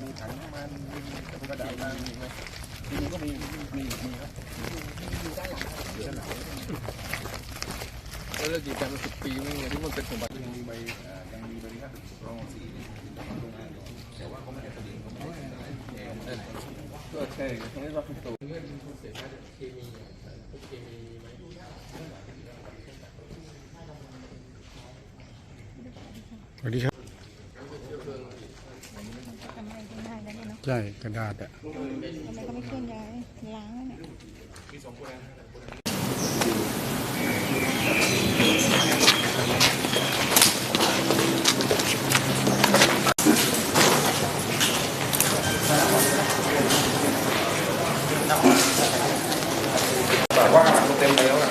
มีถังน้ำมันมีกระดาษลังมีไหมมีก็มีมีมีครับอยู่ด้านหลังด้านหลังแล้วเราจีบกันมาสิบปีไม่ไงที่มันเป็นสมบัติยังมีใบอ่อยังมีใบอนุญาตรองสีของโรงนอยู่แต่ว่าเขาไม่ได้ผลิตเขาไม่ได้อะไรเองก็ใช่ตรงนี้เราเป็นตัวเงื่อนมันเสียค่าเคมีพวกเคมีไหมสวัสดีครับ ทำอะไรก็ได้แล้วเนี่ยเนาะ ใช่กระดาษอะทำไมเขาไม่เคลื่อนย้ายล้างแล้วเนี่ย แบบว่าเต็มแล้วอะ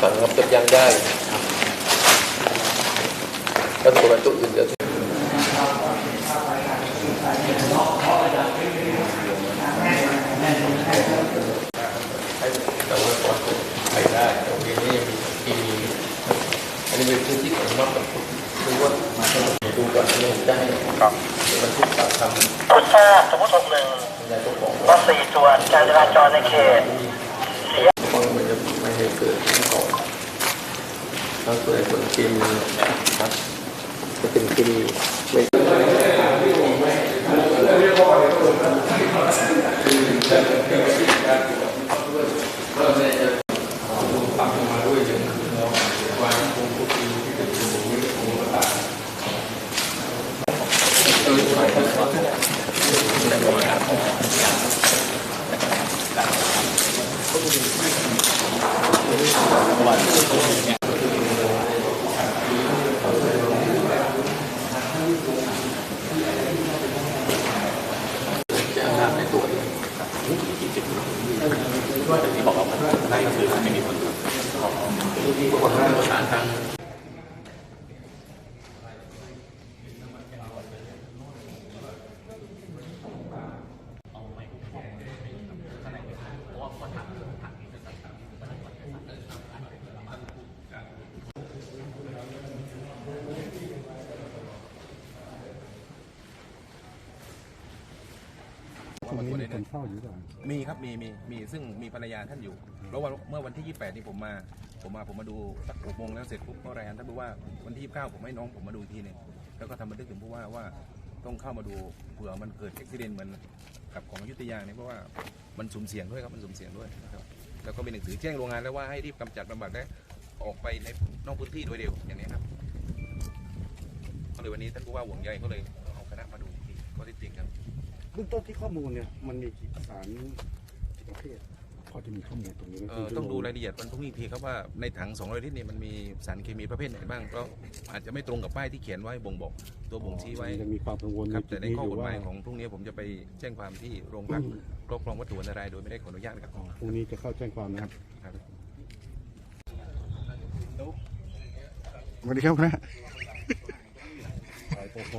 สั่งรับจับยังได้ก็ตัวบรรจุอื่นจะไปได้โรงเรียนนี้ยังมีทีมีอันนี้เป็นพื้นที่ของนอกกับคือว่ามาให้ดูก่อนที่จะให้ครับมันทุกปากคำพุทธาสมมติหกหนึ่งนายกบอกว่าสี่ตรวจการจราจรในเขต ว่ามันจะไม่ให้เกิดที่ก่อน แล้วส่วนส่วนเคมีครับจะเป็นเคมีไม่จะห้ามในตรวจ ที่บอกว่าได้ก็คือไม่มีผลประสานทาง ช่วงนี้มีคนเฝ้าอยู่ก่อนมีครับมีมีมีซึ่งมีภรรยาท่านอยู่แล้ววันเมื่อวันที่ 28นี่ผมมา ผมมาผมมาดูสักหกโมงแล้วเสร็จปุ๊บก็รายงานท่านผู้ว่าวันที่29ผมให้น้องผมมาดูอีกทีหนึงแล้วก็ทำบันทึกถึงผู้ว่าว่าต้องเข้ามาดูเผื่อมันเกิดอุบิเหตุเหมือนกับของอยุธยาเนี่ยเพราะว่ามันสุ่มเสี่ยงด้วยครับมันสุ่มเสี่ยงด้วยนะครับแล้วก็มีหนังสือแจ้งโรงงานแล้วว่าให้รีบกำจัดบำบัดและออกไปในนอกพื้นที่โดยเร็วอย่างนี้ครับก็เลยวันนี้ท่านผู้ว่าห่วงใยก็เลยเอาคณะมาดูอีกทีข้จริงครับ บื้องต้นที่ข้อมูลเนี่ยมันมีกี่สารกี่ประเภทพอจะมีข้อมูลตรงนี้ไหมเอ่อต้องดูรายละเอียดวันพรุ่งนี้อีกทีครับว่าในถัง 200 ลิตรเนี่ยมันมีสารเคมีประเภทไหนบ้างก็อาจจะไม่ตรงกับป้ายที่เขียนไว้บ่งบอกตัวบ่งชี้ไว้ยังมีความกังวลครับจุแต่ดในนี้ข้ออกยู่ฎหว่ามายของพรุ่งนี้ผมจะไปแจ้งความที่โรงพักครอบครองวัตถุอันตรายโดยไม่ได้ขออนุญาตครับ พรุ่งนี้จะเข้าแจ้งความนะครับ ครับ สวัสดีครับนะปพ